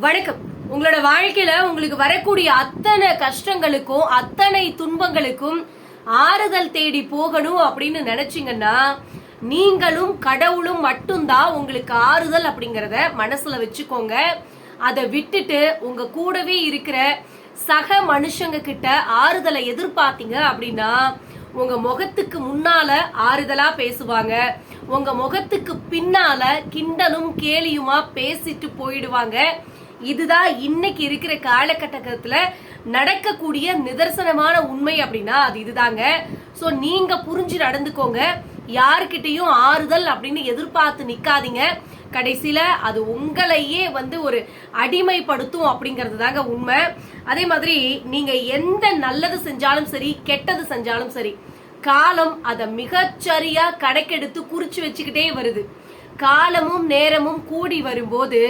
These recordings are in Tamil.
வணக்கம். உங்களோட வாழ்க்கையில உங்களுக்கு வரக்கூடிய அத்தனை கஷ்டங்களுக்கும் அத்தனை துன்பங்களுக்கும் ஆறுதல் தேடி போகணும் அப்படின்னு நினைச்சீங்கன்னா நீங்களும் கடவுளும் மட்டும்தான் உங்களுக்கு ஆறுதல் அப்படிங்கறத மனசுல வச்சுக்கோங்க. அதை விட்டுட்டு உங்க கூடவே இருக்கிற சக மனுஷங்க கிட்ட ஆறுதலை எதிர்பார்த்தீங்க அப்படின்னா உங்க முகத்துக்கு முன்னால ஆறுதலா பேசுவாங்க. உங்க முகத்துக்கு பின்னால கிண்டலும் கேலியுமா பேசிட்டு போயிடுவாங்க. இதுதான் இன்னைக்கு இருக்கிற காலகட்டத்துல நடக்கக்கூடிய நிதர்சனமான உண்மை அப்படின்னா அது இதுதாங்க. சோ நீங்க புரிஞ்சு நடந்துக்கோங்க. யாருக்கிட்டையும் ஆறுதல் அப்படின்னு எதிர்பார்த்து நிக்காதீங்க. கடைசியில அது உங்களையே வந்து ஒரு அடிமைப்படுத்தும் அப்படிங்கிறது தாங்க உண்மை. அதே மாதிரி நீங்க எந்த நல்லது செஞ்சாலும் சரி கெட்டது செஞ்சாலும் சரி காலம் அதை மிகச்சரியா கணக்கெடுத்து குறிச்சு வச்சுக்கிட்டே வருது. காலமும் நேரமும் கூடி வரும்போது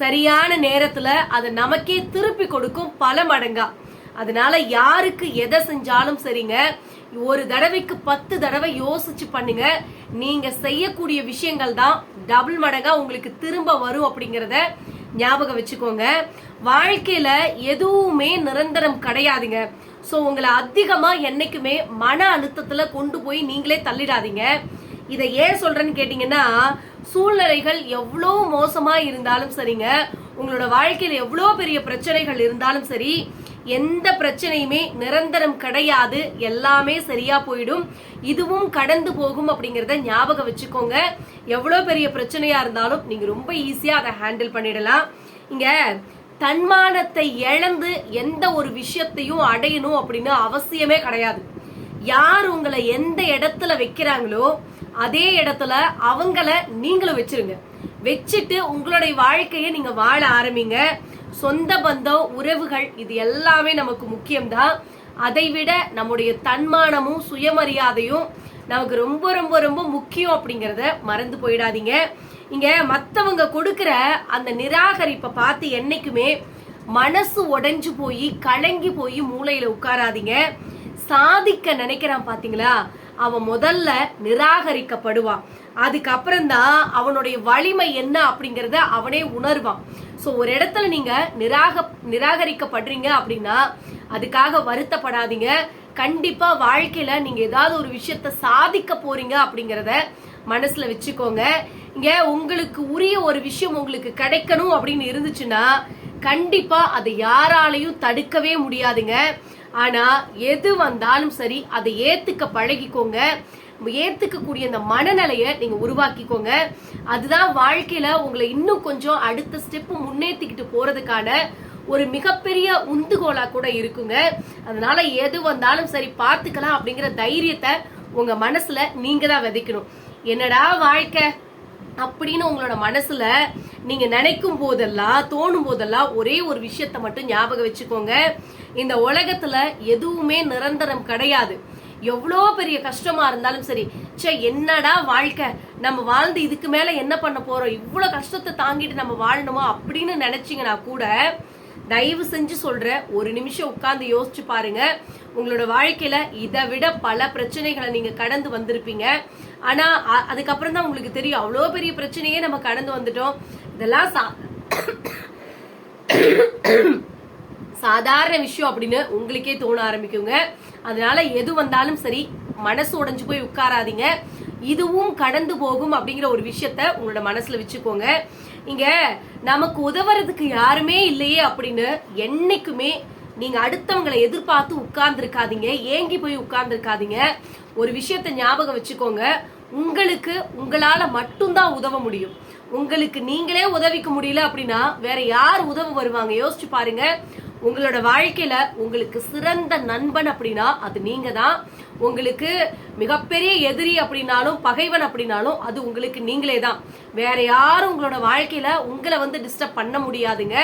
சரியான நேரத்துல அதை நமக்கே திருப்பி கொடுக்கும் பல மடங்கா. அதனால யாருக்கு எதை செஞ்சாலும் சரிங்க. ஒரு தடவைக்கு பத்து தடவை யோசிச்சு பண்ணுங்க. நீங்க செய்யக்கூடிய விஷயங்கள் தான் டபுள் மடங்கா உங்களுக்கு திரும்ப வரும் அப்படிங்கறத ஞாபகம் வச்சுக்கோங்க. வாழ்க்கையில எதுவுமே நிரந்தரம் கிடையாதுங்க. ஸோ உங்களை அதிகமா என்னைக்குமே மன அழுத்தத்துல கொண்டு போய் நீங்களே தள்ளிடாதீங்க. இதை ஏன் சொல்றேன்னு கேட்டீங்கன்னா சூழ்நிலைகள் எவ்வளோ மோசமா இருந்தாலும் சரிங்க. உங்களோட வாழ்க்கையில எவ்வளோ பெரிய பிரச்சனைகள் இருந்தாலும் சரி எந்த பிரச்சனையுமே நிரந்தரம் கிடையாது. எல்லாமே சரியா போயிடும். இதுவும் கடந்து போகும் அப்படிங்கறத ஞாபகம் வச்சுக்கோங்க. எவ்வளோ பெரிய பிரச்சனையா இருந்தாலும் நீங்க ரொம்ப ஈஸியா அதை ஹேண்டில் பண்ணிடலாம். இங்க தன்மானத்தை இழந்து எந்த ஒரு விஷயத்தையும் அடையணும் அப்படின்னு அவசியமே கிடையாது. யார் உங்களை எந்த இடத்துல வைக்கிறாங்களோ அதே இடத்துல அவங்கள நீங்களும் வச்சிருங்க. வச்சுட்டு உங்களுடைய வாழ்க்கையை நீங்க வாழ ஆரம்பிங்க. சொந்த பந்தம் உறவுகள் இது எல்லாமே நமக்கு முக்கியம்தான். அதை விட நம்முடைய தன்மானமும் சுயமரியாதையும் நமக்கு ரொம்ப ரொம்ப ரொம்ப முக்கியம் அப்படிங்கிறத மறந்து போயிடாதீங்க. இங்க மத்தவங்க கொடுக்கிற அந்த நிராகரிப்பை பார்த்து என்னைக்குமே மனசு உடைஞ்சு போய் கலங்கி போய் மூளையில உட்காராதீங்க. சாதிக்க நினைக்கிறான் பாத்தீங்களா? அவன் முதல்ல நிராகரிக்கப்படுவான். அதுக்கப்புறம்தான் அவனுடைய வலிமை என்ன அப்படிங்கறத அவனே உணர்வான். சோ ஒரு இடத்துல நீங்க நிராக நிராகரிக்கப்படுறீங்க அப்படின்னா அதுக்காக வருத்தப்படாதீங்க. கண்டிப்பா வாழ்க்கையில நீங்க ஏதாவது ஒரு விஷயத்த சாதிக்க போறீங்க அப்படிங்கறத மனசுல வச்சுக்கோங்க. இங்க உங்களுக்கு உரிய ஒரு விஷயம் உங்களுக்கு கிடைக்கணும் அப்படின்னு இருந்துச்சுன்னா கண்டிப்பா அதை யாராலையும் தடுக்கவே முடியாதுங்க. ஆனா எது வந்தாலும் சரி அதை ஏத்துக்க பழகிக்கோங்க. ஏத்துக்கக்கூடிய அந்த மனநிலையை நீங்க உருவாக்கிக்கோங்க. அதுதான் வாழ்க்கையில உங்களை இன்னும் கொஞ்சம் அடுத்த ஸ்டெப் முன்னேற்றிக்கிட்டு போறதுக்கான ஒரு மிகப்பெரிய உந்துகோலா கூட இருக்குங்க. அதனால எது வந்தாலும் சரி பார்த்துக்கலாம் அப்படிங்கிற தைரியத்தை உங்க மனசுல நீங்க தான் விதைக்கணும். என்னடா வாழ்க்கை? அப்படின்னு உங்களோட மனசுல நீங்க நினைக்கும் போதெல்லாம் தோணும் போதெல்லாம் ஒரே ஒரு விஷயத்த மட்டும் ஞாபகம் வச்சுக்கோங்க. இந்த உலகத்துல எதுவுமே நிரந்தரம் கிடையாது. எவ்வளோ பெரிய கஷ்டமா இருந்தாலும் சரி ச்சே என்னடா வாழ்க்கை? நம்ம வாழ்ந்து இதுக்கு மேல என்ன பண்ண போறோம்? இவ்வளோ கஷ்டத்தை தாங்கிட்டு நம்ம வாழணுமா அப்படின்னு நினைச்சிங்கன்னா கூட தயவு செஞ்சு சொல்ற ஒரு நிமிஷம் உட்கார்ந்து யோசிச்சு பாருங்க. உங்களோட வாழ்க்கையில இதை விட பல பிரச்சனைகளை நீங்க கடந்து வந்திருப்பீங்க. ஆனா அதுக்கப்புறம் தான் உங்களுக்கு தெரியும் அவ்வளோ பெரிய பிரச்சனையே நம்ம கடந்து வந்துட்டோம். இதெல்லாம் சா- சாதாரண விஷயம் அப்படின்னு உங்களுக்கே தோண ஆரம்பிக்குங்க. அதனால எது வந்தாலும் சரி மனசு உடைஞ்சு போய் உட்காராதீங்க. இதுவும் கடந்து போகும் அப்படிங்கிற ஒரு விஷயத்த உங்களோட மனசுல வச்சுக்கோங்க. இங்க நமக்கு உதவுறதுக்கு யாருமே இல்லையே அப்படின்னு என்னைக்குமே நீங்க அடுத்தவங்களை எதிர்பார்த்து உட்கார்ந்துருக்காதீங்க ஏங்கி போய் உட்கார்ந்துருக்காதீங்க. ஒரு விஷயத்த ஞாபகம் வச்சுக்கோங்க. உங்களுக்கு உங்களால மட்டும்தான் உதவ முடியும். உங்களுக்கு நீங்களே உதவிக்க முடியல அப்படின்னா வேற யார் உதவ வருவாங்க? யோசிச்சு பாருங்க. உங்களோட வாழ்க்கையில உங்களுக்கு சிறந்த நண்பன் அப்படின்னா அது நீங்க தான் உங்களுக்கு மிகப்பெரிய எதிரி அப்படின்னாலும் பகைவன் அப்படின்னாலும் அது உங்களுக்கு நீங்களே தான் வேற யாரும் உங்களோட வாழ்க்கையில உங்களை வந்து டிஸ்டர்ப் பண்ண முடியாதுங்க.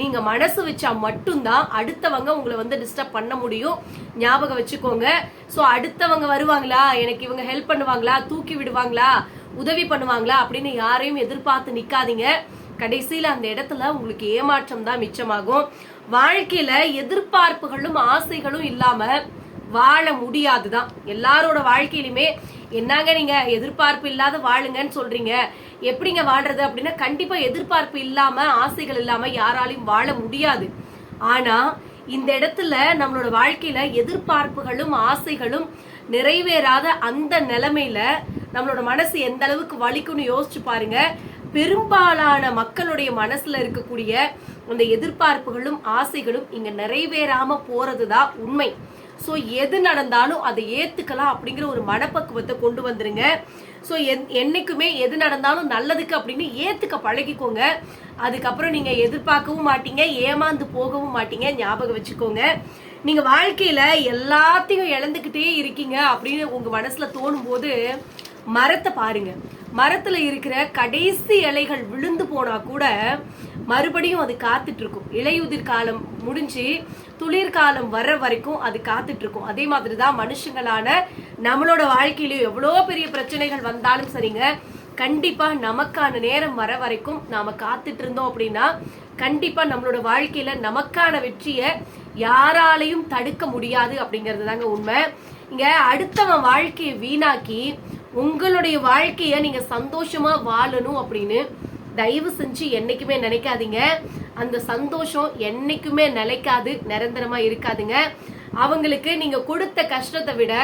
நீங்க மனசு வச்சா மட்டும்தான் அடுத்தவங்க உங்களை வந்து டிஸ்டர்ப் பண்ண முடியும். ஞாபகம் வச்சுக்கோங்க. ஸோ அடுத்தவங்க வருவாங்களா? எனக்கு இவங்க ஹெல்ப் பண்ணுவாங்களா? தூக்கி விடுவாங்களா? உதவி பண்ணுவாங்களா? அப்படின்னு யாரையும் எதிர்பார்த்து நிக்காதீங்க. கடைசியில அந்த இடத்துல உங்களுக்கு ஏமாற்றம் தான் மிச்சமாகும். வாழ்க்கையில எதிர்பார்ப்புகளும் ஆசைகளும் இல்லாம வாழ முடியாதுதான். எல்லாரோட வாழ்க்கையிலுமே என்னங்க நீங்க எதிர்பார்ப்பு இல்லாத வாழுங்கன்னு சொல்றீங்க? எப்படிங்க வாழ்றது? அப்படின்னா கண்டிப்பா எதிர்பார்ப்பு இல்லாம ஆசைகள் இல்லாம யாராலையும் வாழ முடியாது. ஆனா இந்த இடத்துல நம்மளோட வாழ்க்கையில எதிர்பார்ப்புகளும் ஆசைகளும் நிறைவேறாத அந்த நிலைமையில நம்மளோட மனசு எந்த அளவுக்கு வலிக்கும்னு யோசிச்சு பாருங்க. பெரும்பாலான மக்களுடைய மனசுல இருக்கக்கூடிய அந்த எதிர்பார்ப்புகளும் ஆசைகளும் இங்க நிறைவேறாம போறதுதான் உண்மை. ஸோ எது நடந்தாலும் அதை ஏற்றுக்கலாம் அப்படிங்கிற ஒரு மனப்பக்குவத்தை கொண்டு வந்துருங்க. ஸோ என்னைக்குமே எது நடந்தாலும் நல்லதுக்கு அப்படின்னு ஏற்றுக்க பழகிக்கோங்க. அதுக்கப்புறம் நீங்கள் எதிர்பார்க்கவும் மாட்டீங்க ஏமாந்து போகவும் மாட்டீங்க ஞாபகம் வச்சுக்கோங்க. நீங்கள் வாழ்க்கையில் எல்லாத்தையும் இழந்துக்கிட்டே இருக்கீங்க அப்படின்னு உங்கள் மனசில் தோணும் போது மரத்தை பாருங்கள் மரத்துல இருக்கிற கடைசி இலைகள் விழுந்து போனா கூட மறுபடியும் அது காத்துட்டு இருக்கும் இலையுதிர் காலம் முடிஞ்சு துளிர் காலம் வர்ற வரைக்கும் அது காத்துட்டு இருக்கும் அதே மாதிரி தான் மனுஷங்களான நம்மளோட வாழ்க்கையிலயும் எவ்வளோ பெரிய பிரச்சனைகள் வந்தாலும் சரிங்க கண்டிப்பா நமக்கான நேரம் வர வரைக்கும் நாம காத்துட்டு இருந்தோம் அப்படின்னா கண்டிப்பா நம்மளோட வாழ்க்கையில நமக்கான வெற்றியை யாராலையும் தடுக்க முடியாது அப்படிங்கிறது தாங்க உண்மை. இங்க அடுத்தவன் வாழ்க்கையை வீணாக்கி உங்களுடைய வாழ்க்கைய நீங்க சந்தோஷமா வாழணும் அப்படின்னு தயவு செஞ்சு என்னைக்குமே நினைக்காதீங்க. அந்த சந்தோஷம் என்னைக்குமே நிலைக்காது நிரந்தரமா இருக்காதுங்க. அவங்களுக்கு நீங்க கொடுத்த கஷ்டத்தை விட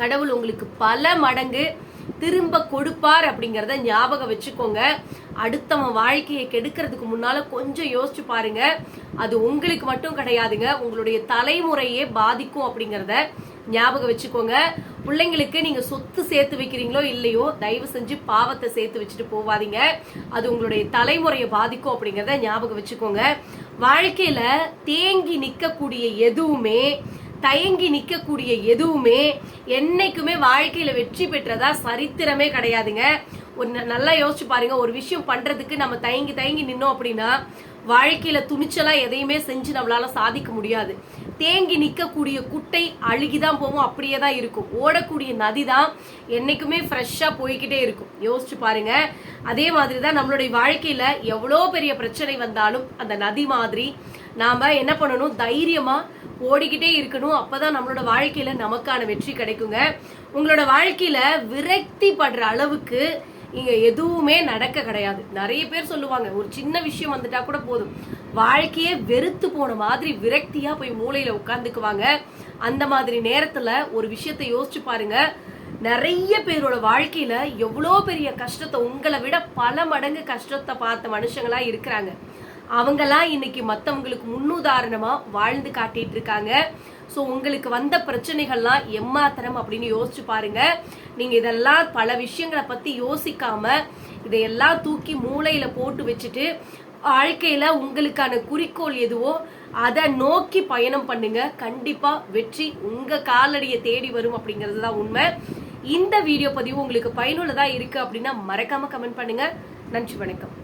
கடவுள் உங்களுக்கு பல மடங்கு திரும்ப கொடுப்பார் அப்படிங்கறத ஞாபகம் வச்சுக்கோங்க. அடுத்தவன் வாழ்க்கையை கெடுக்கிறதுக்கு முன்னால கொஞ்சம் யோசிச்சு பாருங்க. அது உங்களுக்கு மட்டும் கிடையாதுங்க. உங்களுடைய தலைமுறையே பாதிக்கும் அப்படிங்கறத ஞாபகம் வச்சுக்கோங்க. பிள்ளைங்களுக்கு நீங்க சொத்து சேர்த்து வைக்கிறீங்களோ இல்லையோ தயவு செஞ்சு பாவத்தை சேர்த்து வச்சுட்டு போவாதீங்க. அது உங்களுடைய தலைமுறையை பாதிக்கும் அப்படிங்கறத ஞாபகம் வச்சுக்கோங்க. வாழ்க்கையில தேங்கி நிக்கக்கூடிய எதுவுமே தயங்கி நிக்கக்கூடிய எதுவுமே என்னைக்குமே வாழ்க்கையில வெற்றி பெற்றதா சரித்திரமே கிடையாதுங்க. ஒரு நல்லா யோசிச்சு பாருங்க. ஒரு விஷயம் பண்றதுக்கு நம்ம தயங்கி தயங்கி நின்னோம் அப்படின்னா வாழ்க்கையில துணிச்சலா எதையுமே செஞ்சு நம்மளால சாதிக்க முடியாது. தேங்கி நிற்கக்கூடிய குட்டை அழுகிதான் போகும் அப்படியே தான் இருக்கும். ஓடக்கூடிய நதி தான் என்னைக்குமே ஃப்ரெஷ்ஷாக போய்கிட்டே இருக்கும். யோசிச்சு பாருங்க. அதே மாதிரி தான் நம்மளுடைய வாழ்க்கையில் எவ்வளோ பெரிய பிரச்சனை வந்தாலும் அந்த நதி மாதிரி நாம் என்ன பண்ணணும்? தைரியமாக ஓடிக்கிட்டே இருக்கணும். அப்பதான் நம்மளோட வாழ்க்கையில நமக்கான வெற்றி கிடைக்குங்க. உங்களோட வாழ்க்கையில விரக்தி படுற அளவுக்கு இங்க எதுவுமே நடக்க கிடையாது. நிறைய பேர் சொல்லுவாங்க ஒரு சின்ன விஷயம் வந்துட்டா கூட போதும். வாழ்க்கையே வெறுத்து போன மாதிரி விரக்தியா போய் மூளையில உட்காந்துக்குவாங்க அந்த மாதிரி நேரத்துல ஒரு விஷயத்தை யோசிச்சு பாருங்க. நிறைய பேரோட வாழ்க்கையில எவ்வளோ பெரிய கஷ்டத்தை உங்களை விட பல மடங்கு கஷ்டத்தை பார்த்த மனுஷங்களா இருக்கிறாங்க. அவங்கெல்லாம் இன்னைக்கு மற்றவங்களுக்கு முன்னுதாரணமாக வாழ்ந்து காட்டிட்டு இருக்காங்க. ஸோ உங்களுக்கு வந்த பிரச்சனைகள்லாம் எம்மாத்திரம் அப்படின்னு யோசிச்சு பாருங்க. நீங்க இதெல்லாம் பல விஷயங்களை பத்தி யோசிக்காம இதையெல்லாம் தூக்கி மூளையில போட்டு வச்சுட்டு வாழ்க்கையில உங்களுக்கான குறிக்கோள் எதுவோ அதை நோக்கி பயணம் பண்ணுங்க. கண்டிப்பா வெற்றி உங்க காலடியை தேடி வரும் அப்படிங்கிறது தான் உண்மை. இந்த வீடியோ பதிவு உங்களுக்கு பயனுள்ளதா இருக்கு அப்படின்னா மறக்காம கமெண்ட் பண்ணுங்க. நன்றி வணக்கம்.